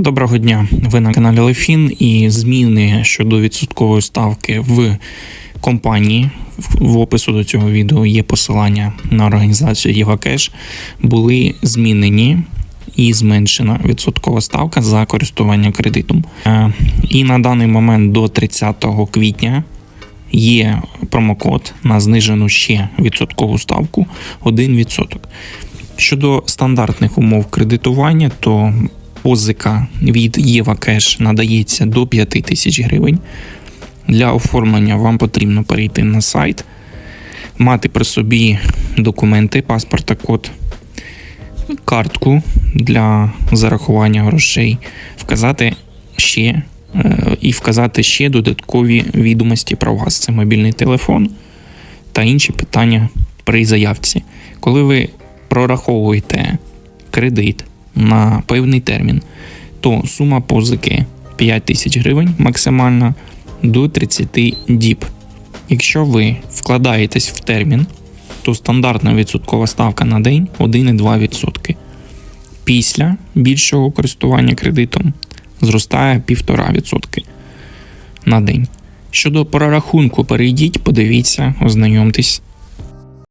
Доброго дня. Ви на каналі Лефін і зміни щодо відсоткової ставки в компанії. В опису до цього відео є посилання на організацію Євакеш. Були змінені і зменшена відсоткова ставка за користування кредитом. Е, І на даний момент до 30 квітня є промокод на знижену ще відсоткову ставку 1%. Щодо стандартних умов кредитування, то позика від Єва Кеш надається до 5 тисяч гривень. Для оформлення вам потрібно перейти на сайт, мати при собі документи, паспорт та код, картку для зарахування грошей, вказати ще е, і вказати ще додаткові відомості про вас. Це мобільний телефон та інші питання при заявці. Коли ви прораховуєте кредит на певний термін, то сума позики 5 тисяч гривень максимальна до 30 діб. Якщо ви вкладаєтесь в термін, то стандартна відсоткова ставка на день 1,2%. Після більшого користування кредитом зростає 1,5% на день. Щодо прорахунку, перейдіть, подивіться, ознайомтесь.